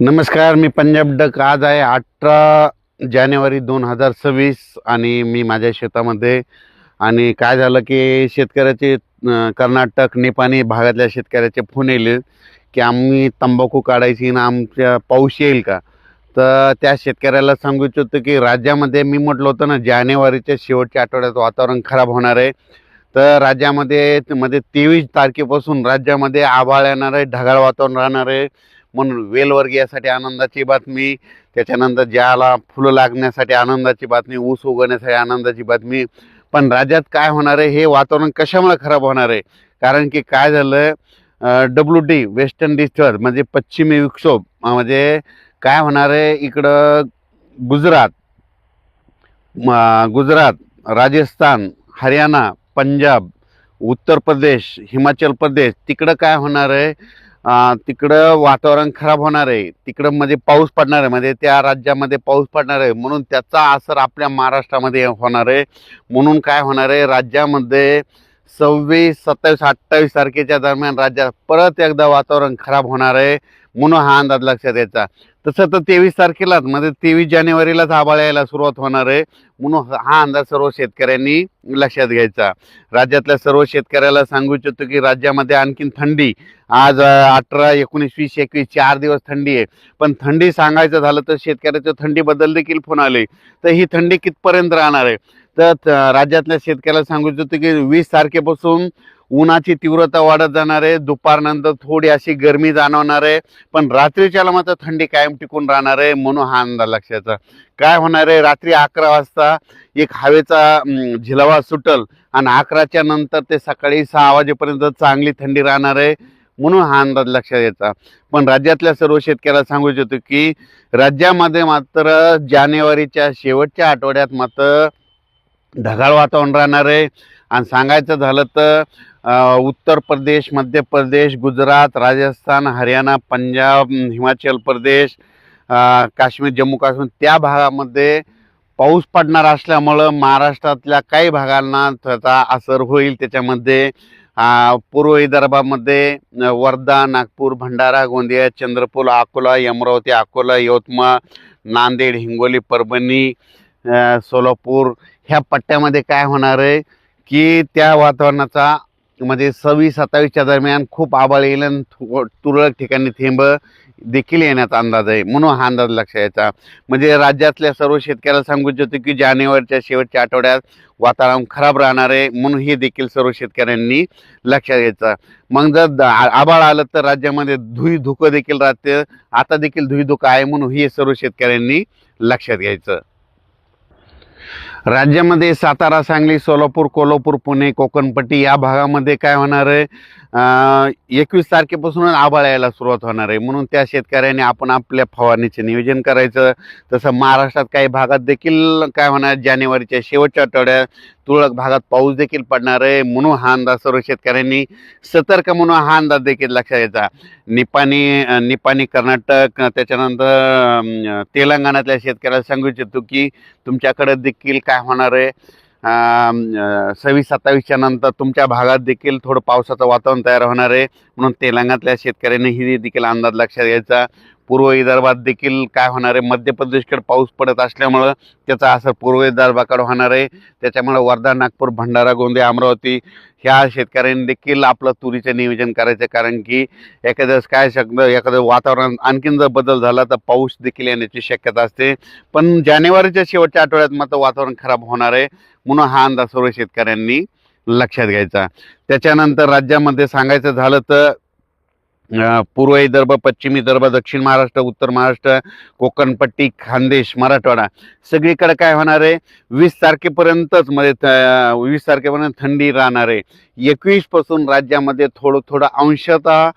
नमस्कार मी पंजाब डक. आज आहे अठरा जानेवारी दोन हजार सव्वीस आणि मी माझ्या शेतामध्ये आणि काय झालं की शेतकऱ्याचे कर्नाटक नेपाणी भागातल्या शेतकऱ्याचे फोन येले की आम्ही तंबाखू काढायची ना आमच्या पाऊस येईल का? तर त्या शेतकऱ्याला सांगू इच्छितो की राज्यामध्ये मी म्हटलं होतं ना जानेवारीच्या शेवटच्या आठवड्यात वातावरण खराब होणार आहे. तर राज्यामध्ये मध्ये तेवीस तारखेपासून राज्यामध्ये आभाळ येणार आहे ढगाळ वातावरण राहणार आहे. म्हणून वेलवर्गीयासाठी आनंदाची बातमी त्याच्यानंतर ज्याला फुलं लागण्यासाठी आनंदाची बातमी ऊस उगवण्यासाठी आनंदाची बातमी. पण राज्यात काय होणार आहे हे वातावरण कशामुळे खराब होणार आहे? कारण की काय झालं डब्ल्यू डी वेस्टर्न डिस्टर्ब म्हणजे पश्चिमी विक्षोभ म्हणजे काय होणार आहे इकडं गुजरात गुजरात राजस्थान हरियाणा पंजाब उत्तर प्रदेश हिमाचल प्रदेश तिकडं काय होणार आहे तिकडं वातावरण खराब होणार आहे. तिकडं म्हणजे पाऊस पडणार आहे. म्हणजे त्या राज्यामध्ये पाऊस पडणार आहे. म्हणून त्याचा असर आपल्या महाराष्ट्रामध्ये होणार आहे. म्हणून काय होणार आहे? राज्यामध्ये सव्वीस सत्तावीस अठ्ठावीस तारखेच्या दरम्यान राज्यात परत एकदा वातावरण खराब होणार आहे. म्हणून हा अंदाज लक्षात यायचा. तसं तर तेवीस तारखेलाच म्हणजे तेवीस जानेवारीलाच आभाळ यायला सुरुवात होणार आहे. म्हणून हा अंदाज सर्व शेतकऱ्यांनी लक्षात घ्यायचा. राज्यातल्या सर्व शेतकऱ्याला सांगू इच्छितो की राज्यामध्ये आणखीन थंडी आज अठरा एकोणीस वीस एकवीस चार दिवस थंडी आहे. पण थंडी सांगायचं झालं तर शेतकऱ्याच्या थंडीबद्दल देखील फोन आले. तर ही थंडी कितपर्यंत राहणार आहे? तर राज्यातल्या शेतकऱ्याला सांगू इच्छितो की वीस तारखेपासून उन्हाची तीव्रता वाढत जाणार आहे दुपारनंतर थोडी अशी गरमी जाणवणार आहे पण रात्रीच्याला मात्र थंडी कायम टिकून राहणार आहे म्हणून हा अंदाज लक्षाचा. काय होणार? आहे रात्री अकरा वाजता एक हवेचा झिलावा सुटल आणि अकराच्या नंतर ते सकाळी सहा वाजेपर्यंत चांगली थंडी राहणार आहे म्हणून हा अंदाज लक्षात यायचा पण राज्यातल्या सर्व शेतकऱ्याला सांगू इच्छितो की राज्यामध्ये मात्र जानेवारीच्या शेवटच्या आठवड्यात मात्र ढगाळ वातावरण राहणार आहे. आणि सांगायचं झालं तर उत्तर प्रदेश मध्य प्रदेश गुजरात राजस्थान हरियाणा पंजाब हिमाचल प्रदेश काश्मीर जम्मू काश्मीर त्या भागामध्ये पाऊस पडणार असल्यामुळं महाराष्ट्रातल्या काही भागांना त्याचा असर होईल. त्याच्यामध्ये पूर्व विदर्भामध्ये वर्धा नागपूर भंडारा गोंदिया चंद्रपूर अकोला अमरावती अकोला यवतमाळ नांदेड हिंगोली परभणी सोलापूर ह्या पट्ट्यामध्ये काय होणार आहे की त्या वातावरणाचा म्हणजे सव्वीस सत्तावीसच्या दरम्यान खूप आबाळ येईल आणि तुरळक ठिकाणी थेंब देखील येण्याचा अंदाज आहे. म्हणून हा अंदाज लक्षात यायचा. म्हणजे राज्यातल्या सर्व शेतकऱ्याला सांगू इच्छितो की जानेवारीच्या शेवटच्या आठवड्यात वातावरण खराब राहणार आहे म्हणून हे देखील सर्व शेतकऱ्यांनी लक्षात घ्यायचं. मग जर द- आभाळ आलं तर राज्यामध्ये धुई धुकं देखील राहते. आता देखील धुई धुकं आहे म्हणून हे सर्व शेतकऱ्यांनी लक्षात घ्यायचं. राज्यामध्ये सातारा सांगली सोलापूर कोल्हापूर पुणे कोकणपट्टी या भागामध्ये काय होणार आहे? एकवीस तारखेपासूनच आभाळ यायला सुरुवात होणार आहे. म्हणून त्या शेतकऱ्यांनी आपण आपल्या फवारणीचे नियोजन करायचं. तसं महाराष्ट्रात काही भागात देखील काय होणार? जानेवारीच्या शेवटच्या आठवड्यात तुरळक भागात पाऊस देखील पडणार आहे. म्हणून हा अंदाज सर्व शेतकऱ्यांनी सतर्क म्हणून हा अंदाज देखील लक्षात घ्यायचा. निपाणी निपाणी कर्नाटक त्याच्यानंतर तेलंगणातल्या शेतकऱ्याला सांगू इच्छितो की तुमच्याकडे देखील काय होणार आहे? सव्वीस सत्तावीसच्या नंतर तुमच्या भागात देखील थोडं पावसाचं वातावरण तयार होणार आहे. म्हणून तेलंगणातल्या शेतकऱ्यांनी ही देखील अंदाज लक्षात घ्यायचा. पूर्व विदर्भात देखील काय होणार आहे? मध्य प्रदेशकडे पाऊस पडत असल्यामुळं त्याचा असर पूर्व विदर्भाकडे होणार आहे. त्याच्यामुळे वर्धा नागपूर भंडारा गोंदिया अमरावती ह्या शेतकऱ्यांनी देखील आपलं तुरीचं नियोजन करायचं कारण की एखाद्यास काय शकतं एखादं वातावरण आणखीन जर बदल झाला तर पाऊस देखील येण्याची शक्यता असते. पण जानेवारीच्या शेवटच्या आठवड्यात मात्र वातावरण खराब होणार आहे. म्हणून हा अंदाज सर्व शेतकऱ्यांनी लक्षात घ्यायचा. त्याच्यानंतर राज्यामध्ये सांगायचं झालं तर पूर्व विदर्भ पश्चिम विदर्भ दक्षिण महाराष्ट्र उत्तर महाराष्ट्र कोकणपट्टी खानदेश मराठवाडा. सगळीकडे काय होणार आहे? वीस तारखेपर्यंतच मध्ये थ- वीस तारखेपर्यंत थंडी राहणार आहे. एकवीसपासून राज्यामध्ये थोडं थोडं अंशतः